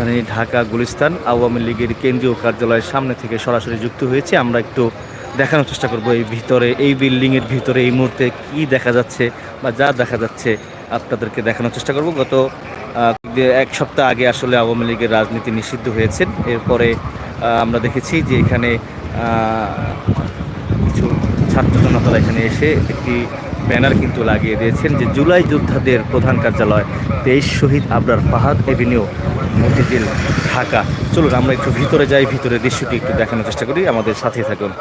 রাজধানী ঢাকা, গুলিস্তান আওয়ামী লীগের কেন্দ্রীয় কার্যালয়ের সামনে থেকে সরাসরি যুক্ত হয়েছে। আমরা একটু দেখানোর চেষ্টা করব এই ভিতরে, এই বিল্ডিংয়ের ভিতরে এই মুহূর্তে কি দেখা যাচ্ছে বা যা দেখা যাচ্ছে আপনাদেরকে দেখানোর চেষ্টা করব। গত এক সপ্তাহ আগে আসলে আওয়ামী লীগের রাজনীতি নিষিদ্ধ হয়েছে। এরপরে আমরা দেখেছি যে এখানে কিছু ছাত্র জনতারা এখানে এসে একটি ব্যানার কিন্তু লাগিয়ে দিয়েছেন যে জুলাই যোদ্ধাদের প্রধান কার্যালয় তেইশ শহীদ আবরার ফাহাদ এভিনিউ মতিঝিল ঢাকা। চলুন, আমরা একটু ভিতরে যাই, ভিতরে দৃশ্যটি একটু দেখানোর চেষ্টা করি। আমাদের সাথে থাকুন।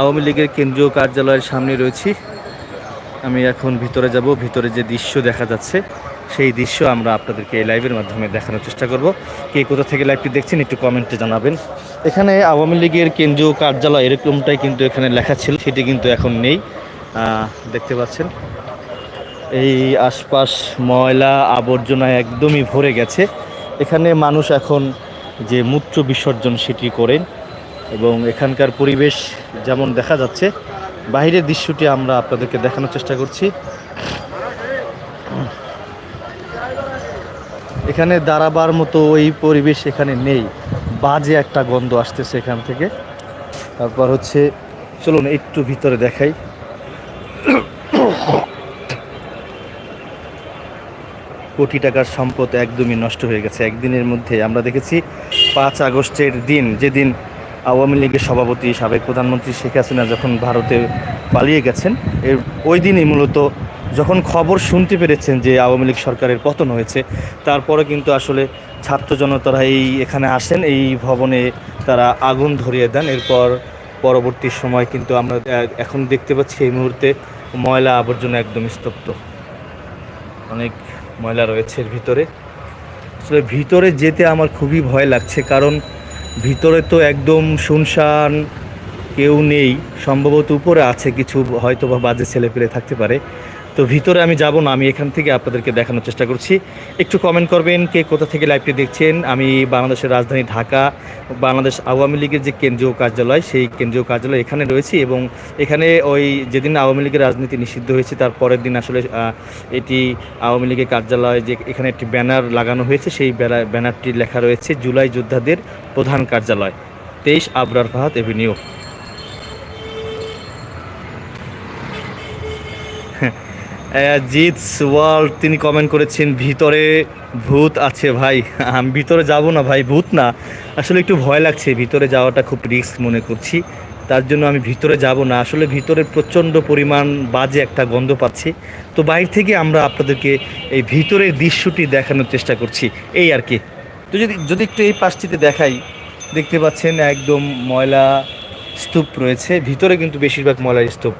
আওয়ামী লীগের কেন্দ্রীয় কার্যালয়ের সামনে রয়েছি। আমি এখন ভিতরে যাব, ভিতরে যে দৃশ্য দেখা যাচ্ছে সেই দৃশ্য আমরা আপনাদেরকে এই লাইভের মাধ্যমে দেখানোর চেষ্টা করব। কে কোথা থেকে লাইভটি দেখছেন একটু কমেন্টে জানাবেন। এখানে আওয়ামী লীগের কেন্দ্রীয় কার্যালয় এরকমটাই কিন্তু এখানে লেখা ছিল, সেটি কিন্তু এখন নেই। দেখতে পাচ্ছেন। এই আশপাশ ময়লা আবর্জনা একদমই ভরে গেছে। এখানে মানুষ এখন যে মূত্র বিসর্জন সেটি করেন এবং এখানকার পরিবেশ যেমন দেখা যাচ্ছে বাইরের দৃশ্যটি আমরা আপনাদেরকে দেখানোর চেষ্টা করছি। এখানে দাঁড়াবার মতো ওই পরিবেশ এখানে নেই। বাজে একটা গন্ধ আসতেছে এখান থেকে। তারপর হচ্ছে, চলুন একটু ভিতরে দেখাই। কোটি টাকার সম্পদ একদমই নষ্ট হয়ে গেছে। একদিনের মধ্যে আমরা দেখেছি, পাঁচ আগস্টের দিন, যেদিন আওয়ামী লীগের সভাপতি, সাবেক প্রধানমন্ত্রী শেখ হাসিনা যখন ভারতে পালিয়ে গেছেন, এর ওই দিনই মূলত যখন খবর শুনতে পেরেছেন যে আওয়ামী লীগ সরকারের পতন হয়েছে, তারপরে কিন্তু আসলে ছাত্র জনতারা এই এখানে আসেন, এই ভবনে তারা আগুন ধরিয়ে দেন। এরপর পরবর্তী সময় কিন্তু আমরা এখন দেখতে পাচ্ছি এই মুহূর্তে ময়লা আবর্জনা একদম স্তব্ধ। অনেক ময়লা রয়েছে এর ভিতরে। আসলে ভিতরে যেতে আমার খুবই ভয় লাগছে, কারণ ভিতরে তো একদম শুনশান কেউ নেই। সম্ভবত উপরে আছে কিছু হয়তো বা বাজে ছেলে পেলে থাকতে পারে। তো ভিতরে আমি যাব না, আমি এখান থেকে আপনাদেরকে দেখানোর চেষ্টা করছি। একটু কমেন্ট করবেন কে কোথা থেকে লাইভটি দেখছেন। আমি বাংলাদেশের রাজধানী ঢাকা, বাংলাদেশ আওয়ামী লীগের যে কেন্দ্রীয় কার্যালয়, সেই কেন্দ্রীয় কার্যালয় এখানে রয়েছি এবং এখানে ওই যেদিন আওয়ামী লীগের রাজনীতি নিষিদ্ধ হয়েছে, তার পরের দিন আসলে এটি আওয়ামী লীগের কার্যালয় যে এখানে একটি ব্যানার লাগানো হয়েছে, সেই ব্যানা- ব্যানারটি লেখা রয়েছে, জুলাই যোদ্ধাদের প্রধান কার্যালয়। তেইশ আবরার ফাহাদ, এভিনিউ। জিৎস ওয়ার্ল্ড, তিনি কমেন্ট করেছেন, ভিতরে ভূত আছে ভাই। আমি ভিতরে যাব না ভাই, ভূত না। আসলে একটু ভয় লাগছে, ভিতরে যাওয়াটা খুব রিস্ক মনে করছি। তার জন্য আমি ভিতরে যাব না। আসলে ভিতরে প্রচণ্ড পরিমাণ বাজে একটা গন্ধ পাচ্ছি। তো বাইরে থেকে আমরা আপনাদেরকে এই ভিতরের দৃশ্যটি দেখানোর চেষ্টা করছি। এই আর কি। তো যদি যদি একটু এই পাশটিতে দেখাই, দেখতে পাচ্ছেন একদম ময়লা স্তূপ রয়েছে। ভিতরে কিন্তু বেশিরভাগ ময়লার স্তূপ।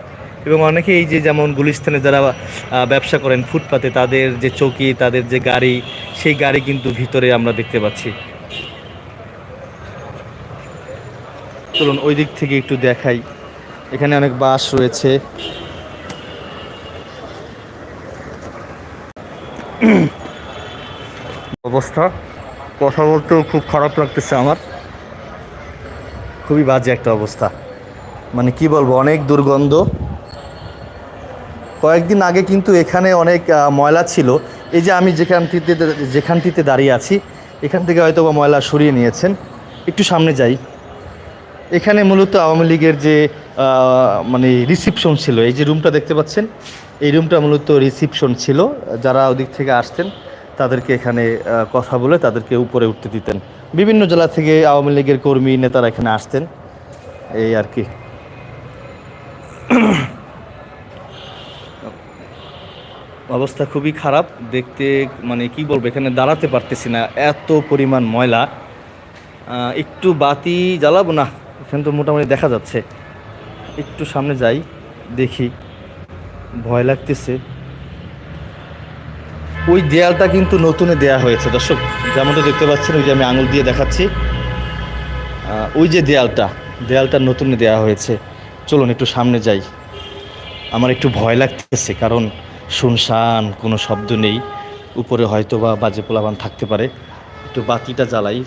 এবং অনেকে এই যে যেমন গুলিস্তানে যারা ব্যবসা করেন ফুটপাতে, তাদের যে চৌকি, তাদের যে গাড়ি, সেই গাড়ি কিন্তু ভিতরে আমরা দেখতে পাচ্ছি। চলুন ওই দিক থেকে একটু দেখাই। এখানে অনেক বাস রয়েছে। অবস্থা, কথা বলতেও খুব খারাপ লাগতেছে আমার। খুবই বাজে একটা অবস্থা। মানে কি বলব, অনেক দুর্গন্ধ। কয়েকদিন আগে কিন্তু এখানে অনেক ময়লা ছিল। এই যে আমি যেখানটিতে যেখানটিতে দাঁড়িয়ে আছি, এখান থেকে হয়তো বা ময়লা সরিয়ে নিয়েছেন। একটু সামনে যাই। এখানে মূলত আওয়ামী লীগের যে মানে রিসিপশন ছিল, এই যে রুমটা দেখতে পাচ্ছেন, এই রুমটা মূলত রিসিপশন ছিল। যারা ওদিক থেকে আসতেন, তাদেরকে এখানে কথা বলে তাদেরকে উপরে উঠতে দিতেন। বিভিন্ন জেলা থেকে আওয়ামী লীগের কর্মী, নেতারা এখানে আসতেন। এই আর কি। অবস্থা খুবই খারাপ। দেখতে মানে কি বলব, এখানে দাঁড়াতে পারতেছি না। এত পরিমাণ ময়লা। একটু বাতি জ্বালাবো না? এখানে তো মোটামুটি দেখা যাচ্ছে। একটু সামনে যাই, দেখি। ভয় লাগতেছে। ওই দেয়ালটা কিন্তু নতুনে দেয়া হয়েছে, দর্শক। যেমনটা দেখতে পাচ্ছেন, ওই যে আমি আঙুল দিয়ে দেখাচ্ছি। ওই যে দেয়ালটা দেয়ালটা নতুনে দেয়া হয়েছে। চলুন, একটু সামনে যাই। আমার একটু ভয় লাগতেছে, কারণ শুনশান, কোনো শব্দ নেই। উপরে হয়তো বা বাজে পোলাবান থাকতে পারে। একটু বাতিটা জ্বালাই।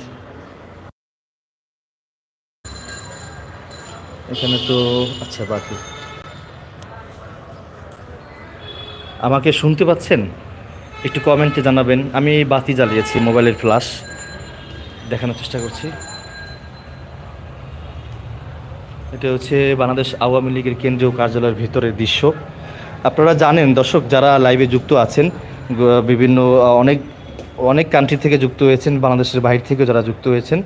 এখানে তো আচ্ছা বাকি। আমাকে শুনতে পাচ্ছেন? একটু কমেন্টে জানাবেন। আমি বাতি জ্বালিয়েছি, মোবাইলের ফ্ল্যাশ দেখানোর চেষ্টা করছি। এটা হচ্ছে বাংলাদেশ আওয়ামী লীগের কেন্দ্রীয় কার্যালয়ের ভিতরের দৃশ্য। আপনারা জানেন, দর্শক, যারা লাইভে যুক্ত আছেন বিভিন্ন অনেক অনেক কান্ট্রি থেকে যুক্ত হয়েছেন, বাংলাদেশের বাইরে থেকে যারা যুক্ত হয়েছেন।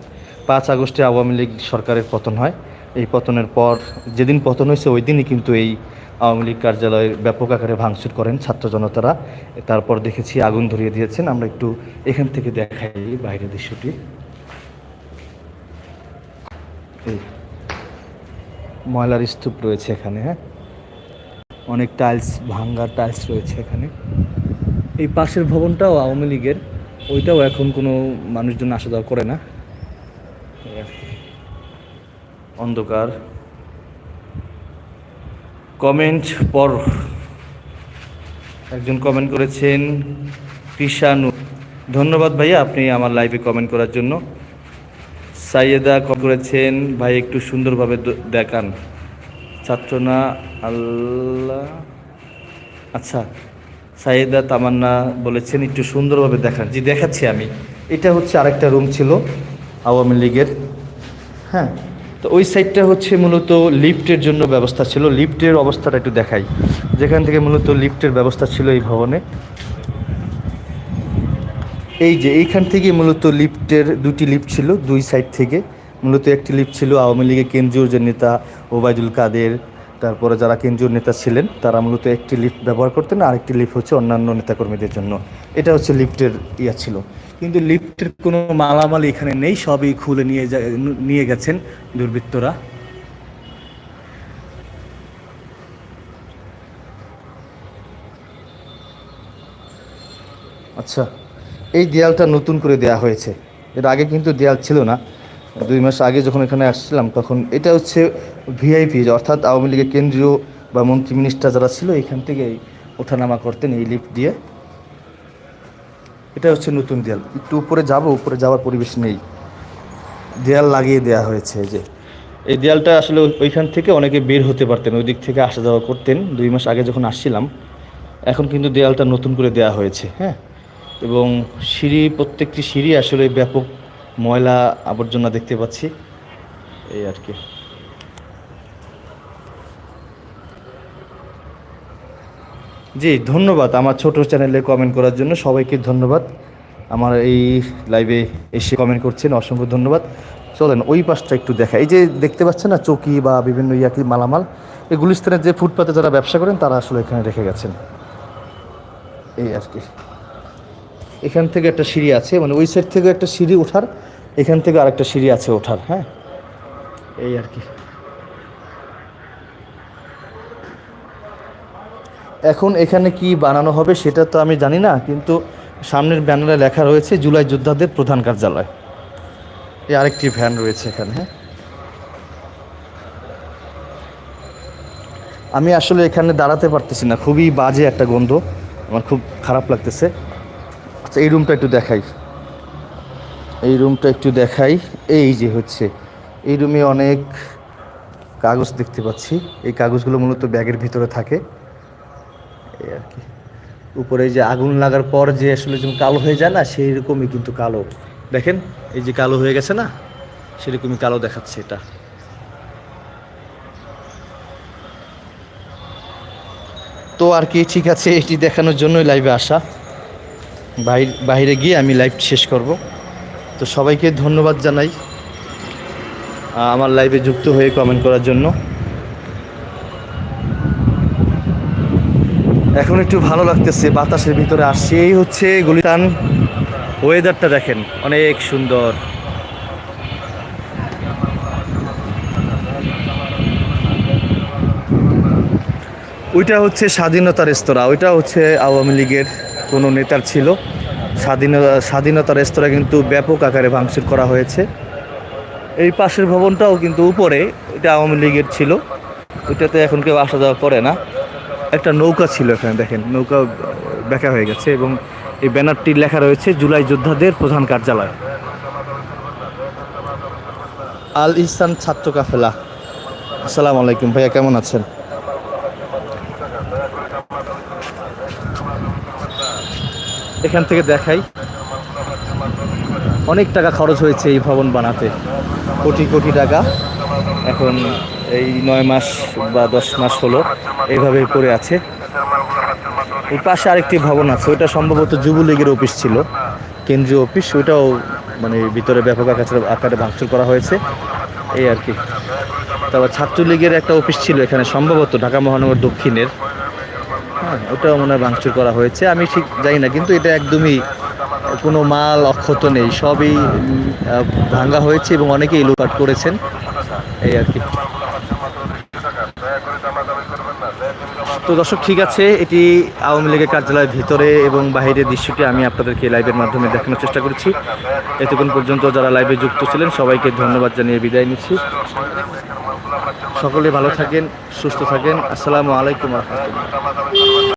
পাঁচ আগস্টে আওয়ামী লীগ সরকারের পতন হয়। এই পতনের পর, যেদিন পতন হয়েছে, ওই দিনই কিন্তু এই আওয়ামী লীগ কার্যালয়ের ব্যাপক আকারে ভাঙচুর করেন ছাত্র জনতারা। তারপর দেখেছি, আগুন ধরিয়ে দিয়েছেন। আমরা একটু এখান থেকে দেখাই বাইরের দৃশ্যটি। ময়লার স্তূপ রয়েছে এখানে হ্যাঁ? অনেক টাইলস ভাঙ্গা টাইলস রয়েছে এখানে। এই পাশের ভবনটাও আওয়ামী লীগের, ওইটাও এখন কোনো মানুষজন আসা যাওয়া করে না। অন্ধকার। কমেন্ট পর। একজন কমেন্ট করেছেন কৃষানু ধন্যবাদ ভাইয়া, আপনি আমার লাইভে কমেন্ট করার জন্য। সাইয়েদা কম করেছেন, ভাই একটু সুন্দরভাবে দ- ছাত্রনা আল্লাহ। আচ্ছা সাইয়েদা তামান্না বলেছেন, একটু সুন্দরভাবে দেখান। জি, দেখাচ্ছি আমি। এটা হচ্ছে আরেকটা রুম ছিল আওয়ামী লীগের। হ্যাঁ তো ওই সাইডটা হচ্ছে মূলত লিফটের জন্য ব্যবস্থা ছিল। লিফটের অবস্থাটা একটু দেখাই। যেখান থেকে মূলত লিফটের ব্যবস্থা ছিল এই ভবনে। এই যে, এইখান থেকে মূলত লিফটের দুটি লিফট ছিল, দুই সাইড থেকে। মূলত একটি লিফট ছিল আওয়ামী লীগের কেন্দ্রীয় যে নেতা ওবায়দুল কাদের, তারপরে যারা কেন্দ্রীয় নেতা ছিলেন, তারা মূলত একটি লিফট ব্যবহার করতেন, আর একটি লিফট হচ্ছে অন্যান্য নেতাকর্মীদের জন্য। এটা হচ্ছে লিফটের ইয়া ছিল। কিন্তু লিফটের কোনো মালামাল এখানে নেই, সবই খুলে নিয়ে নিয়ে গেছেন দুর্বৃত্তরা। আচ্ছা এই দেয়ালটা নতুন করে দেয়া হয়েছে। এর আগে কিন্তু দেয়াল ছিল না। দুই মাস আগে যখন এখানে আসছিলাম, তখন এটা হচ্ছে ভিআইপি অর্থাৎ আওয়ামী লীগের কেন্দ্রীয় বা মন্ত্রী মিনিস্টার যারা ছিল, এখান থেকে ওঠানামা করতেন এই লিফট দিয়ে। এটা হচ্ছে নতুন দেয়াল। একটু উপরে যাব, উপরে যাওয়ার পরিবেশ নেই। দেয়াল লাগিয়ে দেয়া হয়েছে যে। এই দেয়ালটা আসলে ওইখান থেকে অনেকে বের হতে পারতেন, ওই দিক থেকে আসা যাওয়া করতেন। দুই মাস আগে যখন আসছিলাম, এখন কিন্তু দেয়ালটা নতুন করে দেয়া হয়েছে হ্যাঁ? এবং সিঁড়ি, প্রত্যেকটি সিঁড়ি আসলে ব্যাপক ময়লা আবর্জনা দেখতে পাচ্ছি। এই আর কি। জি, ধন্যবাদ আমার ছোট চ্যানেলে কমেন্ট করার জন্য। সবাইকে ধন্যবাদ। আমার এই লাইভে এসে কমেন্ট করছেন, অসংখ্য ধন্যবাদ। চলেন ওই পাশটা একটু দেখা। এই যে দেখতে পাচ্ছেন না, চকি বা বিভিন্ন ইয়াকি মালামাল? এই গুলিস্তানের যে ফুটপাতে যারা ব্যবসা করেন, তারা আসলে এখানে রেখে গেছেন। এই আর কি। এখান থেকে একটা সিঁড়ি আছে মানে ওই সাইড থেকে একটা সিঁড়ি ওঠার এখান থেকে আরেকটা সিঁড়ি আছে ওঠার হ্যাঁ? এই আর কি। এখন এখানে কি বানানো হবে সেটা তো আমি জানি না, কিন্তু সামনের ব্যানারে লেখা রয়েছে জুলাই যোদ্ধাদের প্রধান কার্যালয়। এই আরেকটি ভ্যান রয়েছে এখানে হ্যাঁ? আমি আসলে এখানে দাঁড়াতে পারতেছি না, খুবই বাজে একটা গন্ধ, আমার খুব খারাপ লাগতেছে। আচ্ছা এই রুমটা একটু দেখাই। এই রুমটা একটু দেখাই। এই যে হচ্ছে, এই রুমে অনেক কাগজ দেখতে পাচ্ছি। এই কাগজগুলো মূলত ব্যাগের ভিতরে থাকে। এই আর কি। উপরে যে আগুন লাগার পর যে আসলে যেমন কালো হয়ে যায় না সেই রকমই কিন্তু কালো। দেখেন, এই যে কালো হয়ে গেছে না, সেরকমই কালো দেখাচ্ছে এটা। তো আর কি, ঠিক আছে, এটি দেখানোর জন্যই লাইভে আসা। বাইরে গিয়ে আমি লাইভ শেষ করব। তো সবাইকে ধন্যবাদ জানাই আমার লাইভে যুক্ত হয়ে কমেন্ট করার জন্য। এখন একটু ভালো লাগতেছে, বাতাসের ভিতরে আসছে। এই হচ্ছে গুলিতান ওয়েদারটা দেখেন, অনেক সুন্দর। ওইটা হচ্ছে স্বাধীনতা রেস্তোরাঁ, ওইটা হচ্ছে আওয়ামী লীগের কোনো নেতার ছিল। স্বাধীনতা স্বাধীনতা রেস্তোরাঁ কিন্তু ব্যাপক আকারে ভাঙচুর করা হয়েছে। এই পাশের ভবনটাও কিন্তু উপরে, এটা আওয়ামী লীগের ছিল। ওইটাতে এখন কেউ আসা যাওয়া করে না। একটা নৌকা ছিল এখানে, দেখেন, নৌকা ব্যাখ্যা হয়ে গেছে এবং এই ব্যানারটি লেখা রয়েছে, জুলাই যোদ্ধাদের প্রধান কার্যালয়। আল ইহসান ছাত্র কাফেলা। আসসালামু আলাইকুম, ভাইয়া কেমন আছেন? এখান থেকে দেখাই। অনেক টাকা খরচ হয়েছে এই ভবন বানাতে। কোটি কোটি টাকা। এখন এই নয় মাস বা দশ মাস হলো এইভাবে পড়ে আছে। এই পাশে আরেকটি ভবন আছে ওটা সম্ভবত যুবলীগের অফিস ছিল। কেন্দ্রীয় অফিস, ওইটাও মানে ভিতরে ব্যাপক আকারে আকারে ভাঙচুর করা হয়েছে। এই আর কি। তারপর ছাত্রলীগের একটা অফিস ছিল এখানে, সম্ভবত ঢাকা মহানগর দক্ষিণের। হ্যাঁ ওটাও মনে হয় ভাঙচুর করা হয়েছে। আমি ঠিক জানি না কিন্তু এটা একদমই কোনো মাল অক্ষত নেই। সবই উম, আহ, ভাঙা হয়েছে এবং অনেকেই লুটপাট করেছেন। এই আর কি। তো দর্শক ঠিক আছে এটি আওয়ামী লীগের কার্যালয়ের ভিতরে এবং বাইরের দৃশ্যটি আমি আপনাদেরকে লাইভের মাধ্যমে দেখানোর চেষ্টা করেছি। এতক্ষণ পর্যন্ত যারা লাইভে যুক্ত ছিলেন সবাইকে ধন্যবাদ জানিয়ে বিদায় নিচ্ছি। সকলে ভালো থাকেন সুস্থ থাকেন। আসসালামু আলাইকুম রহমতুল্লাহ।